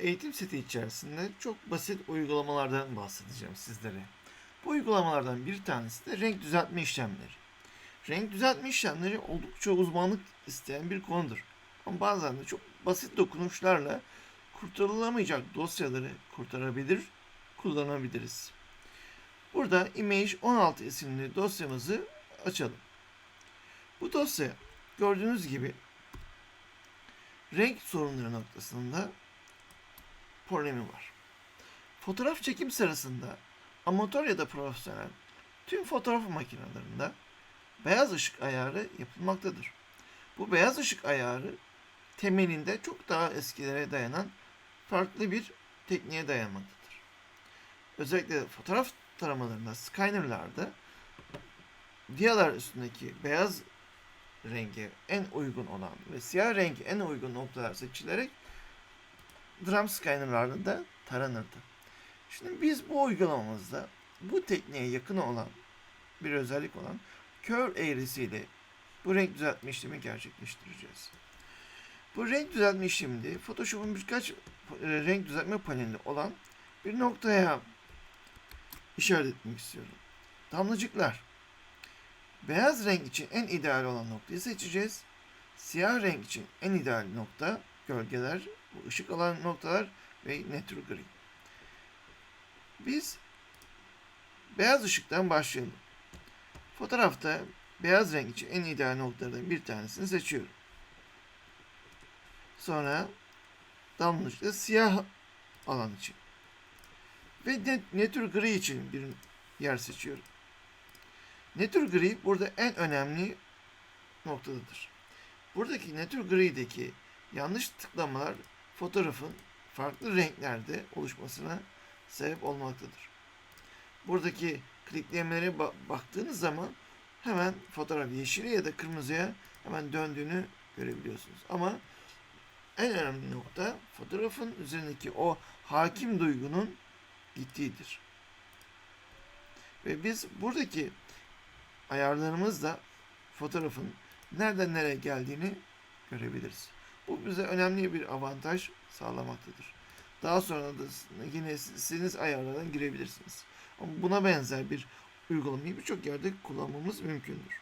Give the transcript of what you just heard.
eğitim seti içerisinde çok basit uygulamalardan bahsedeceğim sizlere. Bu uygulamalardan bir tanesi de renk düzeltme işlemleri. Renk düzeltme işlemleri oldukça uzmanlık isteyen bir konudur. Ama bazen de çok basit dokunuşlarla kurtarılamayacak dosyaları kurtarabilir, kullanabiliriz. Burada Image 16 isimli dosyamızı açalım. Bu dosya gördüğünüz gibi renk sorunları noktasında problemi var. Fotoğraf çekim sırasında amatör ya da profesyonel tüm fotoğraf makinelerinde beyaz ışık ayarı yapılmaktadır. Bu beyaz ışık ayarı temelinde çok daha eskilere dayanan farklı bir tekniğe dayanmaktadır. Özellikle fotoğraf taramalarında, scannerlarda diyalar üstündeki beyaz renge en uygun olan ve siyah rengi en uygun noktalar seçilerek drum scannerlarında taranırdı. Şimdi biz bu uygulamamızda bu tekniğe yakın olan bir özellik olan kör eğrisiyle bu renk düzeltme işlemi gerçekleştireceğiz. Bu renk düzeltme işleminde Photoshop'un birkaç e, renk düzeltme paneli olan bir noktaya işaret etmek istiyorum. Damlacıklar. Beyaz renk için en ideal olan noktayı seçeceğiz. Siyah renk için en ideal nokta gölgeler, bu ışık alan noktalar ve neutral gri. Biz beyaz ışıktan başlayalım. Fotoğrafta beyaz renk için en ideal noktalardan bir tanesini seçiyorum. Sonra damlacıkta siyah alan için. Ve net, neutral gri için bir yer seçiyorum. Neutral gri burada en önemli noktadadır. Buradaki neutral gri'deki yanlış tıklamalar fotoğrafın farklı renklerde oluşmasına sebep olmaktadır. Buradaki kliklemelere ba- baktığınız zaman hemen fotoğraf yeşile ya da kırmızıya hemen döndüğünü görebiliyorsunuz. Ama en önemli nokta fotoğrafın üzerindeki o hakim duygunun gittiğidir. Ve biz buradaki ayarlarımızla fotoğrafın nereden nereye geldiğini görebiliriz. Bu bize önemli bir avantaj sağlamaktadır. Daha sonra da yine istediğiniz ayarlardan girebilirsiniz. Ama buna benzer bir uygulamayı birçok yerde kullanmamız mümkündür.